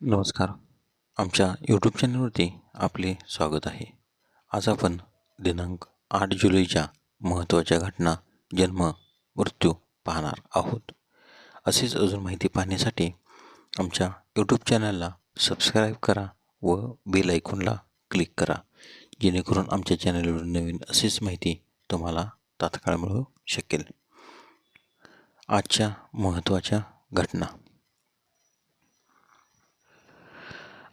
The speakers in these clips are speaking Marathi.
नमस्कार. आमच्या यूट्यूब चॅनलवरती आपले स्वागत आहे. आज आपण दिनांक आठ जुलैच्या महत्त्वाच्या घटना जन्म मृत्यू पाहणार आहोत. असेच अजून माहिती पाहण्यासाठी आमच्या यूट्यूब चॅनलला सबस्क्राईब करा व बेल ऐकूनला क्लिक करा. जेणेकरून आमच्या चॅनलवर नवीन अशीच माहिती तुम्हाला तात्काळ मिळू शकेल. आजच्या महत्त्वाच्या घटना.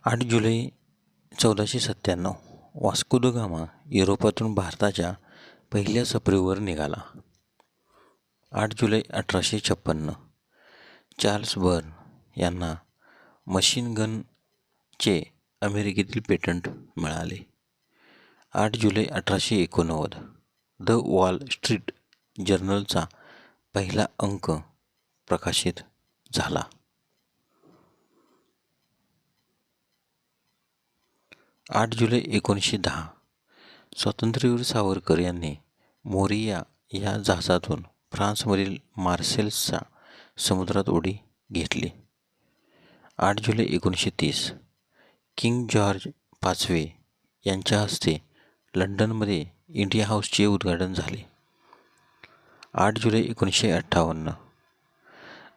आठ जुलै चौदाशे सत्त्याण्णव वास्को द गामा युरोपातून भारताच्या पहिल्या सफरीवर निघाला. आठ जुलै अठराशे छप्पन्न चार्ल्स बर्न यांना मशीन गनचे अमेरिकेतील पेटंट मिळाले. आठ जुलै अठराशे एकोणनव्वद द वॉल स्ट्रीट जर्नलचा पहिला अंक प्रकाशित झाला. आठ जुलै एकोणीसशे दहा. स्वातंत्र्यवीर सावरकर यांनी मोरिया या जहाजातून फ्रान्समधील मार्सेल्सच्या समुद्रात उडी घेतली. आठ जुलै एकोणीसशे तीस किंग जॉर्ज पाचवे यांच्या हस्ते लंडनमध्ये इंडिया हाऊसचे उद्घाटन झाले. आठ जुलै एकोणीसशे अठ्ठावन्न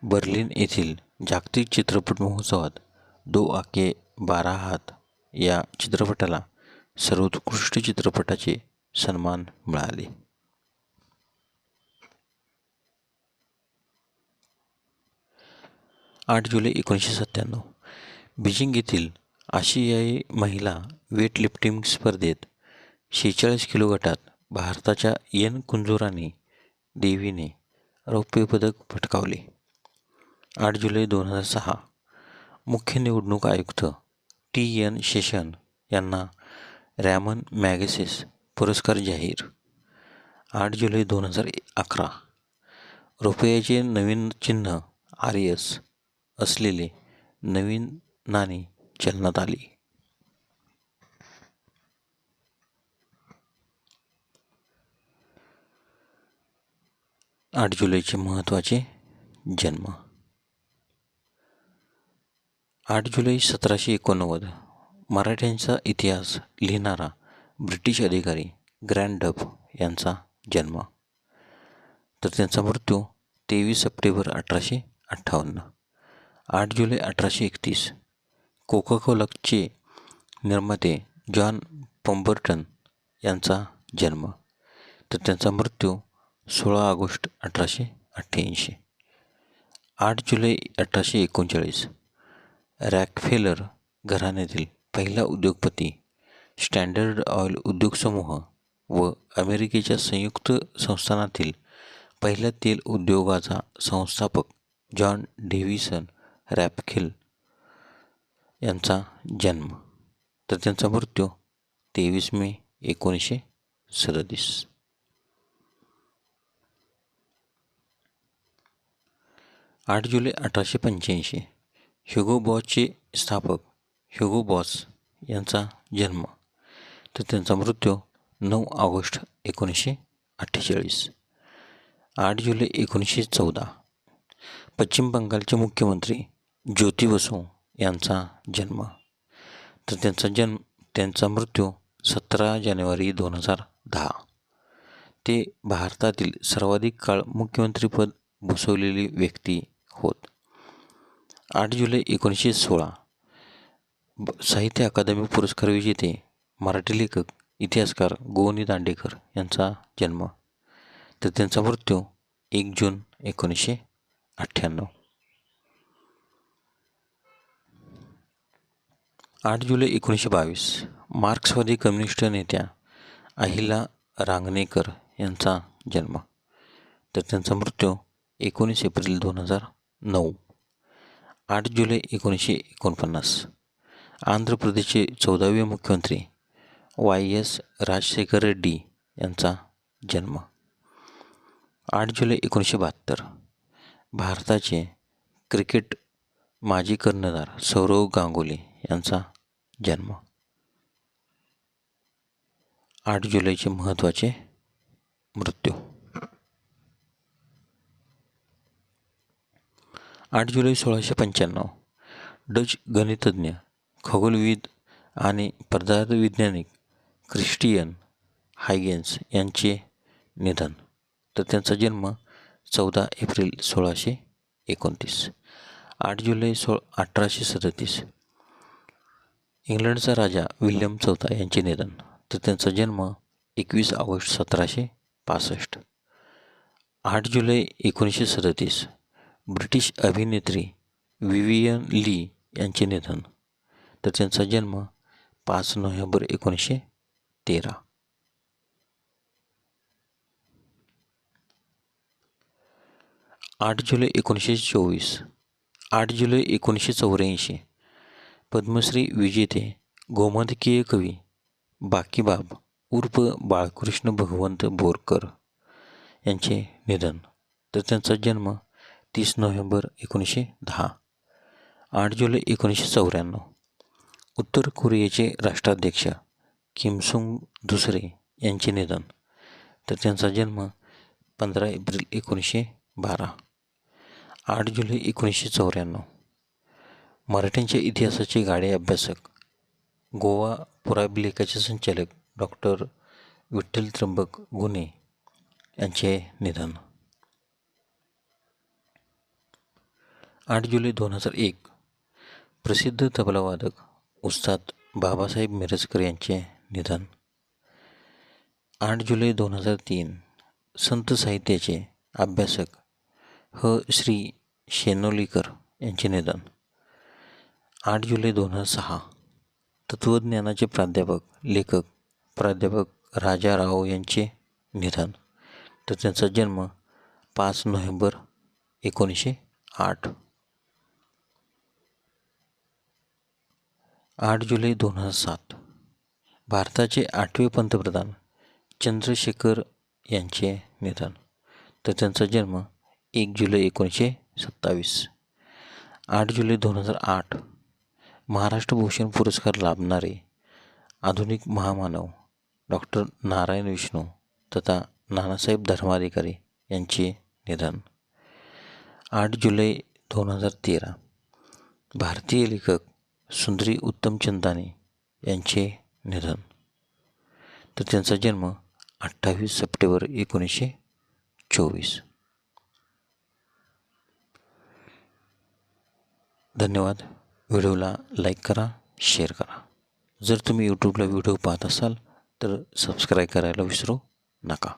बर्लिन येथील जागतिक चित्रपट महोत्सवात दो आके बारा हात या चित्रपटाला सर्वोत्कृष्ट चित्रपटाचे सन्मान मिळाले. आठ जुलै एकोणीसशे सत्त्याण्णव बीजिंग येथील आशियाई महिला वेटलिफ्टिंग स्पर्धेत शेहेचाळीस किलो गटात भारताच्या एन कुंजोराने देवीने रौप्य पदक पटकावले. आठ जुलै दोन हजार सहा मुख्य निवडणूक आयुक्त टी एन शेषन यांना रॅमन मॅगेसिस पुरस्कार जाहीर. आठ जुलै दोन हजार अकरा. रुपयाचे नवीन चिन्ह आर एस असलेले नवीन नाणी चलनात आली. आठ जुलैचे महत्त्वाचे जन्म. आठ जुलै सतराशे एकोणनव्वद. मराठ्यांचा इतिहास लिहिणारा ब्रिटिश अधिकारी ग्रँड डब यांचा जन्म. तर त्यांचा मृत्यू तेवीस सप्टेंबर अठराशे अठ्ठावन्न. आठ जुलै अठराशे एकतीस. कोकाकोलकचे निर्माते जॉन पंबर्टन यांचा जन्म. तर त्यांचा मृत्यू सोळा ऑगस्ट अठराशे अठ्ठ्याऐंशी. आठ जुलै अठराशे एकोणचाळीस. रॅकफेलर घराण्यातील पहिला उद्योगपती स्टँडर्ड ऑइल उद्योग समूह व अमेरिकेच्या संयुक्त संस्थानातील पहिल्या तेल उद्योगाचा संस्थापक जॉन डेव्हिसन रॅपखेल यांचा जन्म. तर त्यांचा मृत्यू तेवीस मे एकोणीसशे सदतीस. आठ जुलै अठराशे पंच्याऐंशी ह्युगो बॉसचे स्थापक ह्युगो बॉस यांचा जन्म तर त्यांचा मृत्यू नऊ ऑगस्ट एकोणीसशे अठ्ठेचाळीस आठ जुलै एकोणीसशे चौदा. पश्चिम बंगालचे मुख्यमंत्री ज्योती बसू यांचा जन्म तर त्यांचा जन्म त्यांचा मृत्यू सतरा जानेवारी दोन हजार दहा. ते भारतातील सर्वाधिक काळ मुख्यमंत्रीपद भूसवलेली व्यक्ती होत. आठ जुलै एकोणीसशे सोळा. साहित्य अकादमी पुरस्कार विजेते मराठी लेखक इतिहासकार गोवनी दांडेकर यांचा जन्म. तर त्यांचा मृत्यू एक जून एकोणीसशे अठ्ठ्याण्णव. आठ जुलै एकोणीसशे बावीस. मार्क्सवादी कम्युनिस्ट नेत्या अहिला रांगणेकर यांचा जन्म. तर त्यांचा मृत्यू एकोणीस एप्रिल दोन हजार नऊ. आठ जुलै एकोणीसशे एकोणपन्नास. आंध्र प्रदेशचे चौदावे मुख्यमंत्री वाय एस राजशेखर रेड्डी यांचा जन्म. आठ जुलै एकोणीसशे बहात्तर. भारताचे क्रिकेट माजी कर्णधार सौरव गांगुली यांचा जन्म. आठ जुलैचे महत्त्वाचे मृत्यू. आठ जुलै सोळाशे पंच्याण्णव. डच गणितज्ञ खगोलविद आणि पदार्थविज्ञानिक क्रिस्टियन हायगेन्स यांचे निधन. तर त्यांचा जन्म चौदा एप्रिल सोळाशे एकोणतीस. आठ जुलै सो अठराशे सदतीस. इंग्लंडचा राजा विल्यम चौथा यांचे निधन. तर त्यांचा जन्म एकवीस ऑगस्ट सतराशे पासष्ट. आठ जुलै एकोणीसशे सदतीस. ब्रिटिश अभिनेत्री विवियन ली यांचे निधन. तर त्यांचा जन्म पाच नोव्हेंबर एकोणीसशे तेरा. आठ जुलै एकोणीसशे चोवीस आठ जुलै एकोणीसशे चौऱ्याऐंशी पद्मश्री विजेते गोमंतकीय कवी बाकीबाब उर्फ बाळकृष्ण भगवंत बोरकर यांचे निधन. तर त्यांचा जन्म तीस नोव्हेंबर एकोणीसशे दहा. आठ जुलै एकोणीसशे चौऱ्याण्णव. उत्तर कोरियाचे राष्ट्राध्यक्ष किमसुंग दुसरे यांचे निधन. तर त्यांचा जन्म पंधरा एप्रिल एकोणीसशे बारा. आठ जुलै एकोणीसशे चौऱ्याण्णव. मराठ्यांच्या इतिहासाचे गाडे अभ्यासक गोवा पुराभिलेखाचे संचालक डॉक्टर विठ्ठल त्र्यंबक गुने यांचे निधन. आठ जुलै दोन हजार एक. प्रसिद्ध तबलावादक उस्ताद बाबासाहेब मिरजकर यांचे निधन. आठ जुलै दोन हजार तीन संत साहित्याचे अभ्यासक ह. श्री शेनोलीकर यांचे निधन. आठ जुलै दोन हजार सहा तत्त्वज्ञानाचे प्राध्यापक लेखक प्राध्यापक राजा राव यांचे निधन. तर त्यांचा जन्म पाच नोव्हेंबर एकोणीसशे आठ. आठ जुलै दोन हजार सात. भारताचे आठवे पंतप्रधान चंद्रशेखर यांचे निधन. तर त्यांचा जन्म एक जुलै एकोणीसशे सत्तावीस. आठ जुलै दोन हजार आठ. महाराष्ट्र भूषण पुरस्कार लाभणारे आधुनिक महामानव डॉक्टर नारायण विष्णू तथा नानासाहेब धर्माधिकारी यांचे निधन. आठ जुलै दोन हजार तेरा. भारतीय लेखक सुंदरी उत्तमचंदाने यांचे निधन. तर त्यांचा जन्म अठ्ठावीस सप्टेंबर एकोणीसशे चोवीस. धन्यवाद. व्हिडिओला लाईक करा शेअर करा. जर तुम्ही यूट्यूबला व्हिडिओ पाहत असाल तर सबस्क्राईब करायला विसरू नका.